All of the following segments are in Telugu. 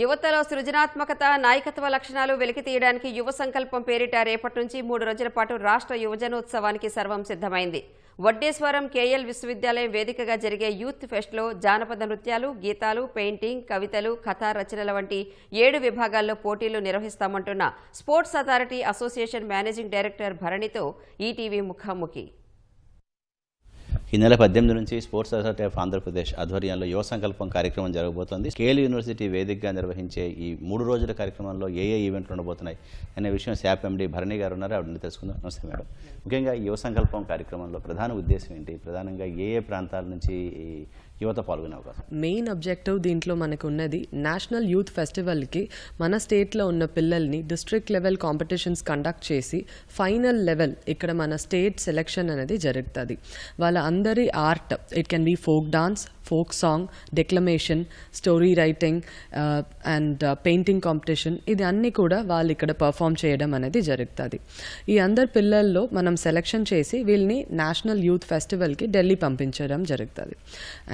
యువతలో సృజనాత్మకత నాయకత్వ లక్షణాలు వెలికితీయడానికి యువ సంకల్పం పేరిట రేపటి నుంచి మూడు రోజుల పాటు రాష్ట్ర యువజనోత్సవానికి సర్వం సిద్ధమైంది. వడ్డేశ్వరం కేఎల్ విశ్వవిద్యాలయం వేదికగా జరిగే యూత్ ఫెస్ట్లో జానపద నృత్యాలు గీతాలు పెయింటింగ్ కవితలు కథా రచనల వంటి ఏడు విభాగాల్లో పోటీలు నిర్వహిస్తామంటున్న sports authority association managing director భరణితో ETV ముఖాముఖి. ఈ నెల పద్దెనిమిది నుంచి స్పోర్ట్స్ అథారిటీ ఆఫ్ ఆంధ్రప్రదేశ్ ఆధ్వర్యంలో యువ సంకల్పం కార్యక్రమం జరగబోతోంది. స్కేల్ యూనివర్సిటీ వేదికగా నిర్వహించే ఈ మూడు రోజుల కార్యక్రమంలో ఏ ఏ ఈవెంట్లు ఉండబోతున్నాయి అనే విషయం శాప్ ఎండి భరణి గారు ఉన్నారు. ఆవిడని తెలుసుకుందాం. నమస్తే మేడం. ముఖ్యంగా ఈ యువ సంకల్పం కార్యక్రమంలో ప్రధాన ఉద్దేశం ఏంటి? ప్రధానంగా ఏ ఏ ప్రాంతాల నుంచి యువత పాల్గొనే అవకాశం. మెయిన్ అబ్జెక్టివ్ దీంట్లో మనకు ఉన్నది నేషనల్ యూత్ ఫెస్టివల్కి మన స్టేట్లో ఉన్న పిల్లల్ని డిస్ట్రిక్ట్ లెవెల్ కాంపిటీషన్స్ కండక్ట్ చేసి ఫైనల్ లెవెల్ ఇక్కడ మన స్టేట్ సెలెక్షన్ అనేది జరుగుతుంది. వాళ్ళ అందరి art it can be folk dance folk song declamation story writing and painting competition ఇది అన్నీ కూడా వాళ్ళు ఇక్కడ పర్ఫామ్ చేయడం అనేది జరుగుతుంది. ఈ అందరి పిల్లల్లో మనం సెలెక్షన్ చేసి వీళ్ళని నేషనల్ యూత్ ఫెస్టివల్కి ఢిల్లీ పంపించడం జరుగుతుంది.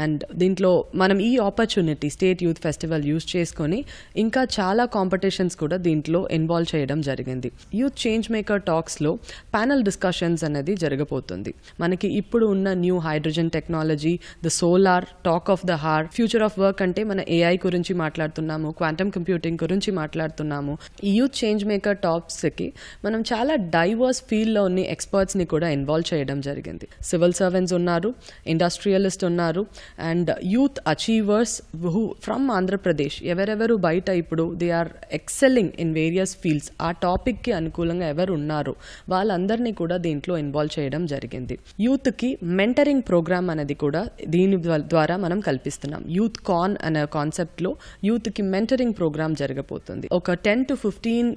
అండ్ దీంట్లో మనం ఈ opportunity state youth festival use చేసుకొని ఇంకా చాలా కాంపిటీషన్స్ కూడా దీంట్లో ఇన్వాల్వ్ చేయడం జరిగింది. యూత్ చేంజ్ మేకర్ టాక్స్లో ప్యానల్ డిస్కషన్స్ అనేది జరగబోతుంది. మనకి ఇప్పుడు ఉన్న new hydrogen technology the solar talk of the hour future of work అంటే మన ఏఐ గురించి మాట్లాడుతున్నాము క్వాంటమ్ కంప్యూటింగ్ గురించి మాట్లాడుతున్నాము. ఈ యూత్ చేంజ్ మేకర్ టాప్స్కి మనం చాలా డైవర్స్ ఫీల్డ్లో ఉన్న ఎక్స్పర్ట్స్ని కూడా ఇన్వాల్వ్ చేయడం జరిగింది. సివిల్ సర్వెంట్స్ ఉన్నారు ఇండస్ట్రియలిస్ట్ ఉన్నారు and youth achievers who from Andhra Pradesh ఎవరెవరు బయట ఇప్పుడు they are excelling in various fields. ఆ టాపిక్కి అనుకూలంగా ఎవరు ఉన్నారు? వాళ్ళందరినీ కూడా దీంట్లో ఇన్వాల్వ్ చేయడం జరిగింది. యూత్కి మెంటరింగ్ ప్రోగ్రామ్ అనేది కూడా దీని ద్వారా ద్వారా మనం కల్పిస్తున్నాం. యూత్ కాన్ అనే కాన్సెప్ట్లో యూత్కి మెంటరింగ్ ప్రోగ్రామ్ జరగబోతుంది. ఒక టెన్ టు ఫిఫ్టీన్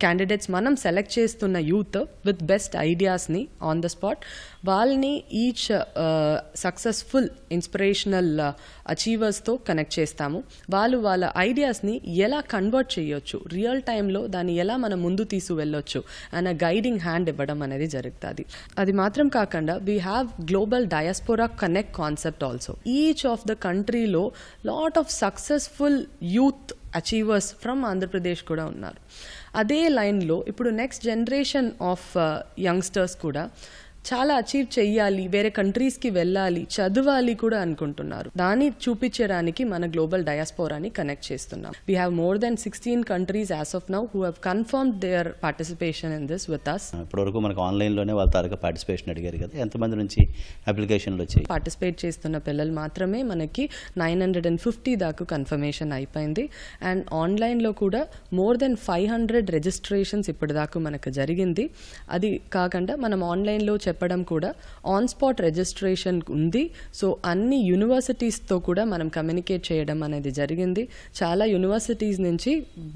క్యాండిడేట్స్ మనం సెలెక్ట్ చేస్తున్న యూత్ విత్ బెస్ట్ ఐడియాస్ని ఆన్ ద స్పాట్ వాళ్ళని ఈచ్ సక్సెస్ఫుల్ ఇన్స్పిరేషనల్ అచీవర్స్తో కనెక్ట్ చేస్తాము వాళ్ళు వాళ్ళ ఐడియాస్ని ఎలా కన్వర్ట్ చేయొచ్చు రియల్ టైంలో దాన్ని ఎలా మనం ముందు తీసు వెళ్ళొచ్చు అన్న గైడింగ్ హ్యాండ్ ఇవ్వడం అనేది జరుగుతుంది అది మాత్రం కాకుండా we have global diaspora connect concept also each of the కంట్రీలో lot of successful youth achievers from Andhra Pradesh కూడా ఉన్నారు అదే లైన్లో ఇప్పుడు నెక్స్ట్ జనరేషన్ ఆఫ్ యంగ్స్టర్స్ కూడా చాలా అచీవ్ చెయ్యాలి వేరే కంట్రీస్కి వెళ్ళాలి చదవాలి కూడా అనుకుంటున్నారు. దాన్ని చూపించడానికి మన గ్లోబల్ డయాస్పోరాని కనెక్ట్ చేస్తున్నాం. We have more than sixteen countries as of now who have confirmed their participation in this with us ఇప్పటివరకు మనకు ఆన్లైన్లోనే వాళ్ళ తాలూకా పార్టిసిపేషన్ అడిగారు కదా. ఎంతమంది నుంచి అప్లికేషన్లు వచ్చాయి? పార్టిసిపేట్ చేస్తున్న పిల్లలు మాత్రమే మనకి నైన్ హండ్రెడ్ అండ్ ఫిఫ్టీ దాకా కన్ఫర్మేషన్ అయిపోయింది. అండ్ ఆన్లైన్లో కూడా more than five hundred registrations ఇప్పటిదాకా మనకు జరిగింది. అది కాకుండా మనం ఆన్లైన్లో చెప్పడం కూడా ఆన్ స్పాట్ రిజిస్ట్రేషన్ ఉంది. సో అన్ని యూనివర్సిటీస్తో కూడా మనం కమ్యూనికేట్ చేయడం అనేది జరిగింది. చాలా యూనివర్సిటీస్ నుంచి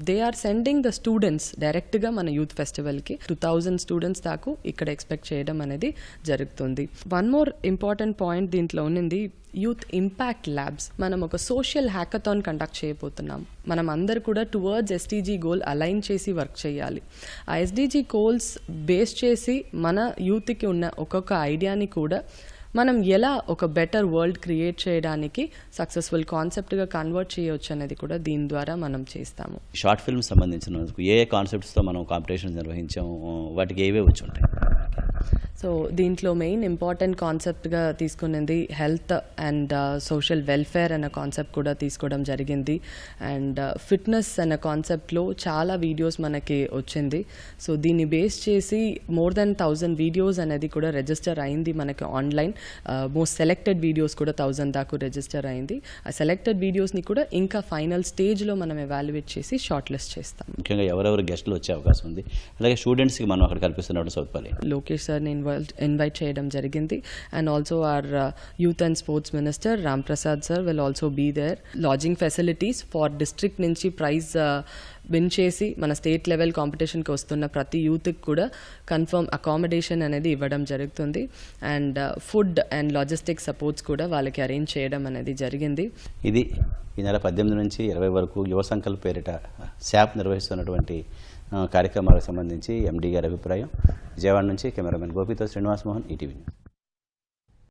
they are sending the students డైరెక్ట్గా మన యూత్ ఫెస్టివల్కి టూ థౌజండ్ స్టూడెంట్స్ దాకా ఇక్కడ ఎక్స్పెక్ట్ చేయడం అనేది జరుగుతుంది. వన్ మోర్ ఇంపార్టెంట్ పాయింట్ దీంట్లో ఉన్నింది. యూత్ ఇంపాక్ట్ ల్యాబ్స్ మనం ఒక సోషల్ హ్యాకథాన్ కండక్ట్ చేయబోతున్నాం. మనం అందరు కూడా టువర్డ్స్ ఎస్టీజీ గోల్ అలైన్ చేసి వర్క్ చేయాలి. ఆ ఎస్డీజీ గోల్స్ బేస్ చేసి మన యూత్కి ఉన్న ఒక్కొక్క ఐడియాని కూడా మనం ఎలా ఒక బెటర్ వరల్డ్ క్రియేట్ చేయడానికి సక్సెస్ఫుల్ కాన్సెప్ట్గా కన్వర్ట్ చేయవచ్చు అనేది కూడా దీని ద్వారా మనం చేస్తాము. షార్ట్ ఫిల్మ్ సంబంధించిన ఏ ఏ కాన్సెప్ట్స్తో మనం కాంపిటీషన్ నిర్వహించాము వాటికి ఏవే వచ్చి ఉంటాయి? సో దీంట్లో మెయిన్ ఇంపార్టెంట్ కాన్సెప్ట్గా తీసుకున్నది హెల్త్ అండ్ సోషల్ వెల్ఫేర్ అనే కాన్సెప్ట్ కూడా తీసుకోవడం జరిగింది. అండ్ ఫిట్నెస్ అనే కాన్సెప్ట్లో చాలా వీడియోస్ మనకి వచ్చింది. సో దీన్ని బేస్ చేసి మోర్ దెన్ థౌజండ్ వీడియోస్ అనేది కూడా రిజిస్టర్ అయింది మనకి ఆన్లైన్. మోస్ట్ సెలెక్టెడ్ వీడియోస్ కూడా థౌజండ్ దాకా రిజిస్టర్ అయింది. ఆ సెలెక్టెడ్ వీడియోస్ని కూడా ఇంకా ఫైనల్ స్టేజ్లో మనం ఎవాల్యుయేట్ చేసి షార్ట్ లిస్ట్ చేస్తాం ముఖ్యంగా ఎవరెవరు గెస్టులు వచ్చే అవకాశం ఉంది. అలాగే స్టూడెంట్స్కి మనం అక్కడ కల్పిస్తున్నట్టు సౌకర్యాలు లోకేష్ సార్ని ఇన్వైట్ ఇన్వైట్ చేయడం జరిగింది. And also our youth and sports minister Ram Prasad sir will also be there lodging facilities far district నుంచి ప్రైజ్ విన్ చేసి మన స్టేట్ లెవెల్ కాంపిటీషన్కి వస్తున్న ప్రతి యూత్కి కూడా కన్ఫర్మ్ అకామిడేషన్ అనేది ఇవ్వడం జరుగుతుంది. And uh, food and logistic supports కూడా వాళ్ళకి అరేంజ్ చేయడం అనేది జరిగింది. ఇది ఈ నెల పద్దెనిమిది నుంచి ఇరవై వరకు యువ సంకల్ప పేరిట uh, శాప్ నిర్వహిస్తున్నటువంటి uh, కార్యక్రమాలకు సంబంధించి ఎండీ గారి అభిప్రాయం. విజయవాడ నుంచి కెమెరామెన్ గోపితో శ్రీనివాస్ మోహన్ ఈటీవీ న్యూస్.